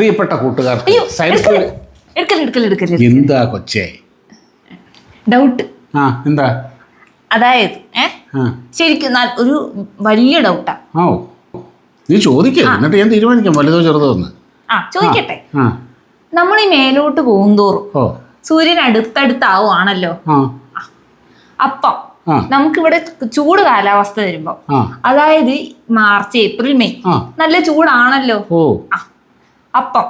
പ്രിയപ്പെട്ട കൂട്ടുകാർക്ക് എടുക്കൽ എന്താ കൊച്ചേ? ഡൗട്ട് ആ എന്താ? അതായത് ശരിക്കും ഒരു വലിയ ഡൗട്ടാ ഓ. നീ ചോദിക്കേ എന്നിട്ട് ഞാൻ തീരുമാനിക്കാം വലുതോ ചെറുതോ എന്ന്. ആ ചോദിക്കട്ടെ. ആ നമ്മൾ ഈ മേലോട്ട് പോകുന്തോറും സൂര്യൻ അടുത്തടുത്താവുകയാണല്ലോ. അപ്പം. നമുക്കിവിടെ ചൂട് കാലാവസ്ഥ വരുമ്പോ അതായത് മാർച്ച് ഏപ്രിൽ മെയ് നല്ല ചൂടാണല്ലോ. അപ്പം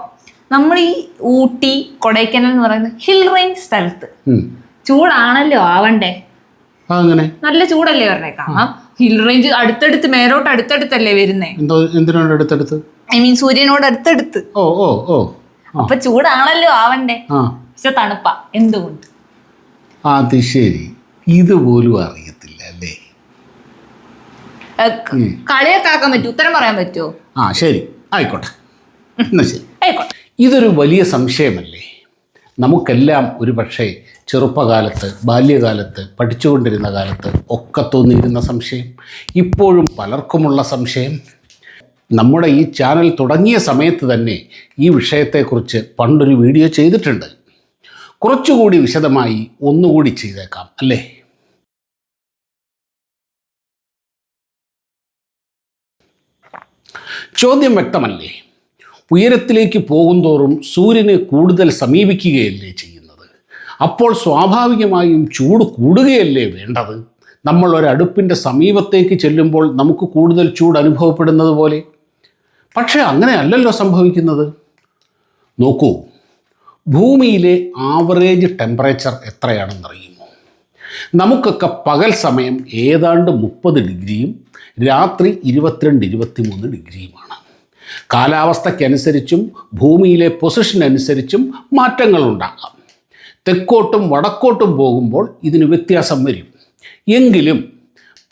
നമ്മൾ ഈ ഊട്ടി കൊടൈക്കനാൽ എന്ന് പറയുന്ന ഹിൽ റേഞ്ച് സ്ഥലത്ത്. ചൂടാണല്ലോ ആവണ്ടേ? അങ്ങനെ നല്ല ചൂടല്ലേ പറഞ്ഞേ കാരണം ഹിൽ റേഞ്ച് അടുത്തടുത്ത് മേലോട്ട് അടുത്തടുത്തല്ലേ വരുന്നേ? എന്തിനോട് ഐ മീൻ സൂര്യനോട് അടുത്തടുത്ത്. ഓ ഓ ഓ. അപ്പൊ ചൂടാണല്ലോ ആവണ്ടേ? പക്ഷെ തണുപ്പ എന്തുകൊണ്ട്? അത് ശരി. ഇതുപോലും അറിയത്തില്ല അല്ലേ? കളിയൊക്കെ ആക്കാൻ പറ്റൂ ഉത്തരം പറയാൻ പറ്റുമോ? ആ ശരി. ആയിക്കോട്ടെ. എന്നാ ശരി. ഇതൊരു വലിയ സംശയമല്ലേ? നമുക്കെല്ലാം ഒരു പക്ഷേ ചെറുപ്പകാലത്ത് ബാല്യകാലത്ത് പഠിച്ചുകൊണ്ടിരുന്ന കാലത്ത് ഒക്കെ തോന്നിയിരുന്ന സംശയം. ഇപ്പോഴും പലർക്കുമുള്ള സംശയം. നമ്മുടെ ഈ ചാനൽ തുടങ്ങിയ സമയത്ത് തന്നെ ഈ വിഷയത്തെക്കുറിച്ച് പണ്ടൊരു വീഡിയോ ചെയ്തിട്ടുണ്ട്. കുറച്ചുകൂടി വിശദമായി ഒന്നുകൂടി ചെയ്തേക്കാം അല്ലേ? ചോദ്യം വ്യക്തമല്ലേ? ഉയരത്തിലേക്ക് പോകുന്തോറും സൂര്യനെ കൂടുതൽ സമീപിക്കുകയല്ലേ ചെയ്യുന്നത്? അപ്പോൾ സ്വാഭാവികമായും ചൂട് കൂടുകയല്ലേ വേണ്ടത്? നമ്മൾ ഒരടുപ്പിന്റെ സമീപത്തേക്ക് ചെല്ലുമ്പോൾ നമുക്ക് കൂടുതൽ ചൂട് അനുഭവപ്പെടുന്നത് പോലെ? പക്ഷേ അങ്ങനെ അല്ലല്ലോ സംഭവിക്കുന്നത്. നോക്കൂ ഭൂമിയിലെ ആവറേജ് ടെമ്പറേച്ചർ എത്രയാണെന്നറിയുമോ നമുക്കൊക്കെ പകൽ സമയം ഏതാണ്ട് മുപ്പത് ഡിഗ്രിയും രാത്രി ഇരുപത്തിരണ്ട് ഇരുപത്തിമൂന്ന് ഡിഗ്രിയുമാണ്. കാലാവസ്ഥയ്ക്കനുസരിച്ചും ഭൂമിയിലെ പൊസിഷൻ അനുസരിച്ചും മാറ്റങ്ങളുണ്ടാകാം. തെക്കോട്ടും വടക്കോട്ടും പോകുമ്പോൾ ഇതിന് വ്യത്യാസം വരും. എങ്കിലും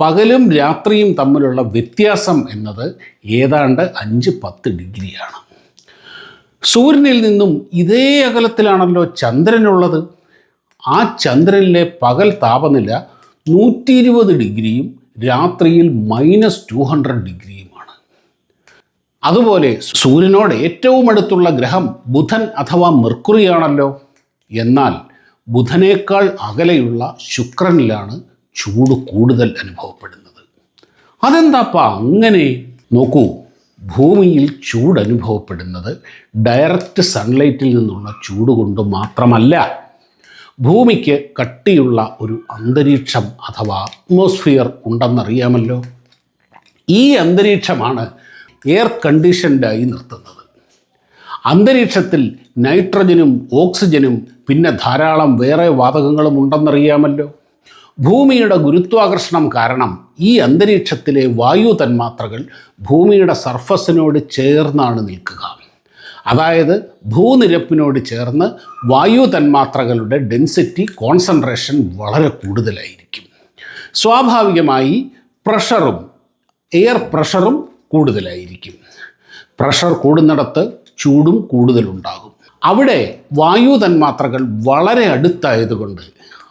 പകലും രാത്രിയും തമ്മിലുള്ള വ്യത്യാസം എന്നത് ഏതാണ്ട് അഞ്ച് പത്ത് ഡിഗ്രിയാണ്. സൂര്യനിൽ നിന്നും ഇതേ അകലത്തിലാണല്ലോ ചന്ദ്രനുള്ളത്. ആ ചന്ദ്രനിലെ പകൽ താപനില നൂറ്റി ഇരുപത് ഡിഗ്രിയും രാത്രിയിൽ മൈനസ് ടു ഹൺഡ്രഡ് ഡിഗ്രിയുമാണ് അതുപോലെ സൂര്യനോട് ഏറ്റവും അടുത്തുള്ള ഗ്രഹം ബുധൻ അഥവാ മെർക്കുറിയാണല്ലോ. എന്നാൽ ബുധനേക്കാൾ അകലെയുള്ള ശുക്രനിലാണ് ചൂട് കൂടുതൽ അനുഭവപ്പെടുന്നത്. അതെന്താപ്പാ അങ്ങനെ? നോക്കൂ ഭൂമിയിൽ ചൂട് അനുഭവപ്പെടുന്നത് ഡയറക്റ്റ് സൺലൈറ്റിൽ നിന്നുള്ള ചൂട് കൊണ്ട് മാത്രമല്ല ഭൂമിക്ക് കട്ടിയുള്ള ഒരു അന്തരീക്ഷം അഥവാ അറ്റ്മോസ്ഫിയർ ഉണ്ടെന്നറിയാമല്ലോ. ഈ അന്തരീക്ഷമാണ് എയർ കണ്ടീഷൻഡായി നിർത്തുന്നത്. അന്തരീക്ഷത്തിൽ നൈട്രജനും ഓക്സിജനും പിന്നെ ധാരാളം വേറെ വാതകങ്ങളും ഉണ്ടെന്നറിയാമല്ലോ. ഭൂമിയുടെ ഗുരുത്വാകർഷണം കാരണം ഈ അന്തരീക്ഷത്തിലെ വായു തന്മാത്രകൾ ഭൂമിയുടെ സർഫസിനോട് ചേർന്നാണ് നിൽക്കുക. അതായത് ഭൂനിരപ്പിനോട് ചേർന്ന് വായു തന്മാത്രകളുടെ ഡെൻസിറ്റി കോൺസെൻട്രേഷൻ വളരെ കൂടുതലായിരിക്കും. സ്വാഭാവികമായി പ്രഷറും എയർ പ്രഷറും കൂടുതലായിരിക്കും. പ്രഷർ കൂടുന്നിടത്ത് ചൂടും കൂടുതലുണ്ടാകും. അവിടെ വായു തന്മാത്രകൾ വളരെ അടുത്തായതുകൊണ്ട്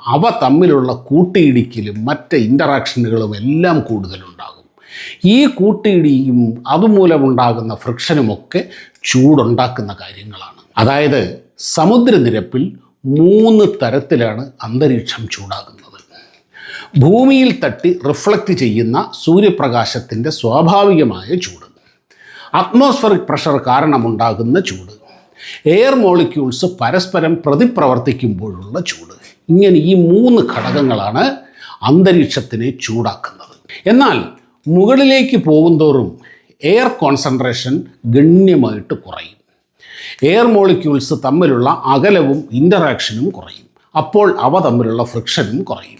അവ തമ്മിലുള്ള കൂട്ടിയിടിക്കലും മറ്റ് ഇന്ററാക്ഷനുകളും എല്ലാം കൂടുതലുണ്ടാകും. ഈ കൂട്ടിയിടിയും അതുമൂലമുണ്ടാകുന്ന ഫ്രിക്ഷനുമൊക്കെ ചൂടുണ്ടാക്കുന്ന കാര്യങ്ങളാണ്. അതായത് സമുദ്രനിരപ്പിൽ മൂന്ന് തരത്തിലാണ് അന്തരീക്ഷം ചൂടാകുന്നത്. ഭൂമിയിൽ തട്ടി റിഫ്ലക്റ്റ് ചെയ്യുന്ന സൂര്യപ്രകാശത്തിന്റെ സ്വാഭാവികമായ ചൂട്. അറ്റ്മോസ്ഫറിക് പ്രഷർ കാരണമുണ്ടാകുന്ന ചൂട്. എയർ മോളിക്യൂൾസ് പരസ്പരം പ്രതിപ്രവർത്തിക്കുമ്പോഴുള്ള ചൂട്. ഇങ്ങനെ ഈ മൂന്ന് ഘടകങ്ങളാണ് അന്തരീക്ഷത്തിനെ ചൂടാക്കുന്നത്. എന്നാൽ മുകളിലേക്ക് പോകുന്തോറും എയർ കോൺസെൻട്രേഷൻ ഗണ്യമായിട്ട് കുറയും. എയർ മോളിക്യൂൾസ് തമ്മിലുള്ള അകലവും ഇന്ററാക്ഷനും കുറയും. അപ്പോൾ അവ തമ്മിലുള്ള ഫ്രിക്ഷനും കുറയും.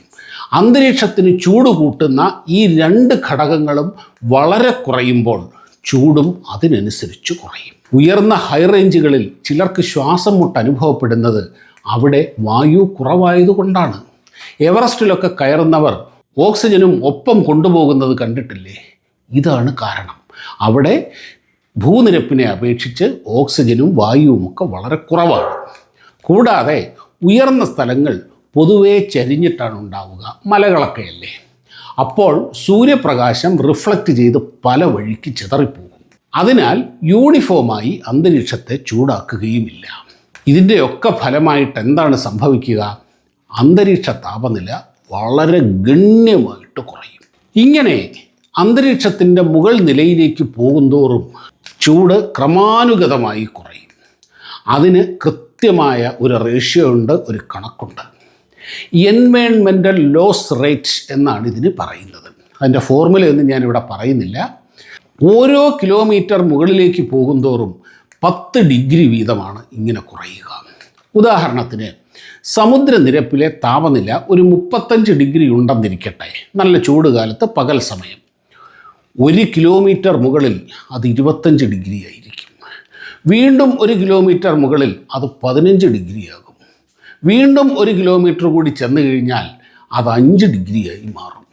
അന്തരീക്ഷത്തിന് ചൂട് കൂട്ടുന്ന ഈ രണ്ട് ഘടകങ്ങളും വളരെ കുറയുമ്പോൾ ചൂടും അതിനനുസരിച്ച് കുറയും. ഉയർന്ന ഹൈ റേഞ്ചുകളിൽ ചിലർക്ക് ശ്വാസം മുട്ട് അനുഭവപ്പെടുന്നത് അവിടെ വായു കുറവായതുകൊണ്ടാണ്. എവറസ്റ്റിലൊക്കെ കയറുന്നവർ ഓക്സിജനും ഒപ്പം കൊണ്ടുപോകുന്നത് കണ്ടിട്ടില്ലേ? ഇതാണ് കാരണം. അവിടെ ഭൂനിരപ്പിനെ അപേക്ഷിച്ച് ഓക്സിജനും വായുവുമൊക്കെ വളരെ കുറവാണ്. കൂടാതെ ഉയർന്ന സ്ഥലങ്ങൾ പൊതുവേ ചരിഞ്ഞിട്ടാണ് ഉണ്ടാവുക മലകളൊക്കെയല്ലേ അപ്പോൾ സൂര്യപ്രകാശം റിഫ്ലക്റ്റ് ചെയ്ത് പല വഴിക്ക് ചിതറിപ്പോകും. അതിനാൽ യൂണിഫോമായി അന്തരീക്ഷത്തെ ചൂടാക്കുകയുമില്ല. ഇതിന്റെയൊക്കെ ഫലമായിട്ട് എന്താണ് സംഭവിക്കുക? അന്തരീക്ഷ താപനില വളരെ ഗണ്യമായിട്ട് കുറയും. ഇങ്ങനെ അന്തരീക്ഷത്തിന്റെ മുകൾ നിലയിലേക്ക് പോകുന്തോറും ചൂട് ക്രമാനുഗതമായി കുറയും. അതിന് കൃത്യമായ ഒരു റേഷ്യോ ഉണ്ട് ഒരു കണക്കുണ്ട്. എൻവയൺമെന്റൽ ലോസ് റേറ്റ് എന്നാണ് ഇതിന് പറയുന്നത്. അതിന്റെ ഫോർമുലയൊന്നും ഞാനിവിടെ പറയുന്നില്ല. ഓരോ കിലോമീറ്റർ മുകളിലേക്ക് പോകുന്തോറും പത്ത് ഡിഗ്രി വീതമാണ് ഇങ്ങനെ കുറയുക. ഉദാഹരണത്തിന് സമുദ്രനിരപ്പിലെ താപനില ഒരു മുപ്പത്തഞ്ച് ഡിഗ്രി ഉണ്ടെന്നിരിക്കട്ടെ. നല്ല ചൂട് കാലത്ത് പകൽ സമയം. ഒരു കിലോമീറ്റർ മുകളിൽ അത് ഇരുപത്തഞ്ച് ഡിഗ്രി ആയിരിക്കും. വീണ്ടും ഒരു കിലോമീറ്റർ മുകളിൽ അത് പതിനഞ്ച് ഡിഗ്രി ആകും. വീണ്ടും ഒരു കിലോമീറ്റർ കൂടി ചെന്ന് കഴിഞ്ഞാൽ അത് അഞ്ച് ഡിഗ്രിയായി മാറും.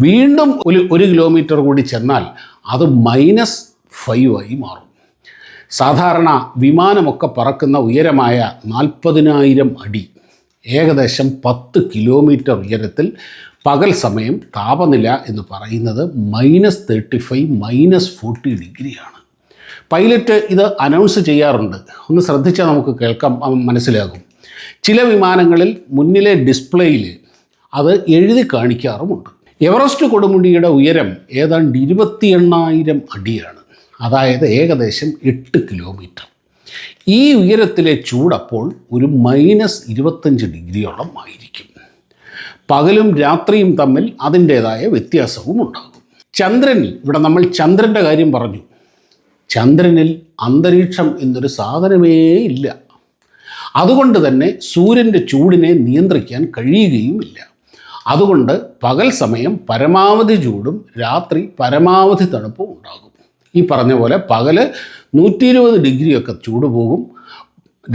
വീണ്ടും ഒരു ഒരു കിലോമീറ്റർ കൂടി ചെന്നാൽ അത് മൈനസ് ഫൈവ് ആയി മാറും. സാധാരണ വിമാനമൊക്കെ പറക്കുന്ന ഉയരമായ നാൽപ്പതിനായിരം അടി ഏകദേശം പത്ത് കിലോമീറ്റർ ഉയരത്തിൽ പകൽ സമയം താപനില എന്ന് പറയുന്നത് minus thirty five minus forty ഡിഗ്രിയാണ് പൈലറ്റ് ഇത് അനൗൺസ് ചെയ്യാറുണ്ട്. ഒന്ന് ശ്രദ്ധിച്ചാൽ നമുക്ക് കേൾക്കാം മനസ്സിലാകും. ചില വിമാനങ്ങളിൽ മുന്നിലെ ഡിസ്പ്ലേയിൽ അത് എഴുതി കാണിക്കാറുമുണ്ട്. എവറസ്റ്റ് കൊടുമുടിയുടെ ഉയരം ഏതാണ്ട് ഇരുപത്തി എണ്ണായിരം അടിയാണ്. അതായത് ഏകദേശം എട്ട് കിലോമീറ്റർ. ഈ ഉയരത്തിലെ ചൂടപ്പോൾ ഒരു മൈനസ് ഇരുപത്തഞ്ച് ഡിഗ്രിയോളം ആയിരിക്കും. പകലും രാത്രിയും തമ്മിൽ അതിന്റേതായ വ്യത്യാസവും ഉണ്ടാകും. ചന്ദ്രനിൽ ഇവിടെ നമ്മൾ ചന്ദ്രന്റെ കാര്യം പറഞ്ഞു. ചന്ദ്രനിൽ അന്തരീക്ഷം എന്നൊരു സാധനമേ ഇല്ല. അതുകൊണ്ട് തന്നെ സൂര്യന്റെ ചൂടിനെ നിയന്ത്രിക്കാൻ കഴിയുകയുമില്ല. അതുകൊണ്ട് പകൽ സമയം പരമാവധി ചൂടും രാത്രി പരമാവധി തണുപ്പും ഉണ്ടാകും. ഈ പറഞ്ഞ പോലെ പകൽ നൂറ്റി ഇരുപത് ഡിഗ്രിയൊക്കെ ചൂട് പോകും.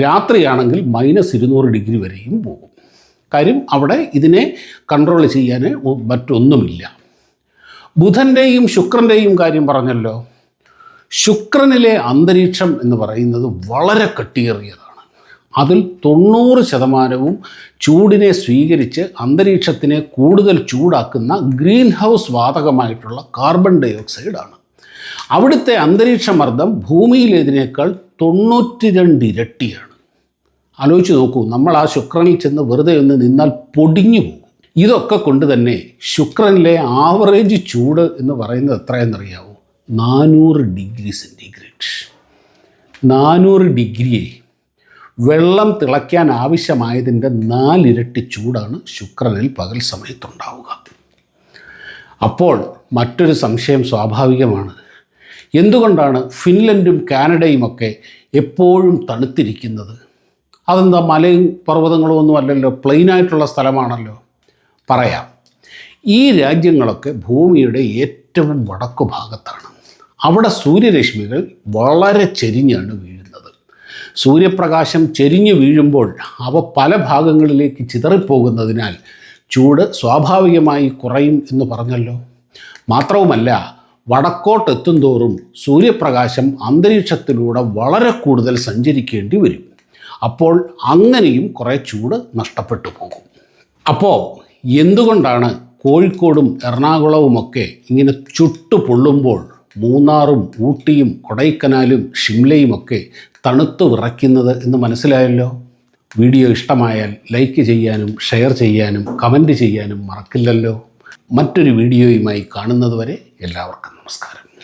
രാത്രിയാണെങ്കിൽ മൈനസ് ഇരുന്നൂറ് ഡിഗ്രി വരെയും പോകും. കാര്യം അവിടെ ഇതിനെ കൺട്രോൾ ചെയ്യാൻ മറ്റൊന്നുമില്ല. ബുധന്റെയും ശുക്രന്റെയും കാര്യം പറഞ്ഞല്ലോ. ശുക്രനിലെ അന്തരീക്ഷം എന്ന് പറയുന്നത് വളരെ കട്ടിയേറിയതാണ്. അതിൽ തൊണ്ണൂറ് ശതമാനവും ചൂടിനെ സ്വീകരിച്ച് അന്തരീക്ഷത്തിനെ കൂടുതൽ ചൂടാക്കുന്ന ഗ്രീൻ ഹൗസ് വാതകമായിട്ടുള്ള കാർബൺ ഡൈ ഓക്സൈഡാണ് അവിടുത്തെ അന്തരീക്ഷമർദ്ദം ഭൂമിയിലേതിനേക്കാൾ തൊണ്ണൂറ്റി രണ്ട് ഇരട്ടിയാണ്. ആലോചിച്ച് നോക്കൂ നമ്മൾ ആ ശുക്രനിൽ ചെന്ന് വെറുതെ ഒന്ന് നിന്നാൽ പൊടിഞ്ഞു പോകും. ഇതൊക്കെ കൊണ്ട് തന്നെ ശുക്രനിലെ ആവറേജ് ചൂട് എന്ന് പറയുന്നത് എത്രയെന്നറിയാവോ നാനൂറ് ഡിഗ്രി സെന്റിഗ്രേഡ് നാനൂറ് ഡിഗ്രിയെ വെള്ളം തിളയ്ക്കാൻ ആവശ്യമായതിന്റെ നാലിരട്ടി ചൂടാണ് ശുക്രനിൽ പകൽ സമയത്തുണ്ടാവുക. അപ്പോൾ മറ്റൊരു സംശയം സ്വാഭാവികമാണ്. എന്തുകൊണ്ടാണ് ഫിൻലൻഡും കാനഡയുമൊക്കെ എപ്പോഴും തണുത്തിരിക്കുന്നത്? അതെന്താ മലയും പർവതങ്ങളും ഒന്നും അല്ലല്ലോ പ്ലെയിനായിട്ടുള്ള സ്ഥലമാണല്ലോ? പറയാം. ഈ രാജ്യങ്ങളൊക്കെ ഭൂമിയുടെ ഏറ്റവും വടക്കു ഭാഗത്താണ് അവിടെ സൂര്യരശ്മികൾ വളരെ ചെരിഞ്ഞാണ് വീഴുന്നത്. സൂര്യപ്രകാശം ചെരിഞ്ഞു വീഴുമ്പോൾ അവ പല ഭാഗങ്ങളിലേക്ക് ചിതറിപ്പോകുന്നതിനാൽ ചൂട് സ്വാഭാവികമായി കുറയും എന്ന് പറഞ്ഞല്ലോ. മാത്രവുമല്ല വടക്കോട്ടെത്തും തോറും സൂര്യപ്രകാശം അന്തരീക്ഷത്തിലൂടെ വളരെ കൂടുതൽ സഞ്ചരിക്കേണ്ടി വരും. അപ്പോൾ അങ്ങനെയും കുറേ ചൂട് നഷ്ടപ്പെട്ടു പോകും. അപ്പോൾ എന്തുകൊണ്ടാണ് കോഴിക്കോടും എറണാകുളവുമൊക്കെ ഇങ്ങനെ ചുട്ടു പൊള്ളുമ്പോൾ മൂന്നാറും ഊട്ടിയും കൊടൈക്കനാലും ഷിംലയുമൊക്കെ തണുത്തു വിറയ്ക്കുന്നത് എന്ന് മനസ്സിലായല്ലോ? വീഡിയോ ഇഷ്ടമായാൽ ലൈക്ക് ചെയ്യാനും ഷെയർ ചെയ്യാനും കമന്റ് ചെയ്യാനും മറക്കില്ലല്ലോ? മറ്റൊരു വീഡിയോയുമായി കാണുന്നതുവരെ എല്ലാവർക്കും നമസ്കാരം.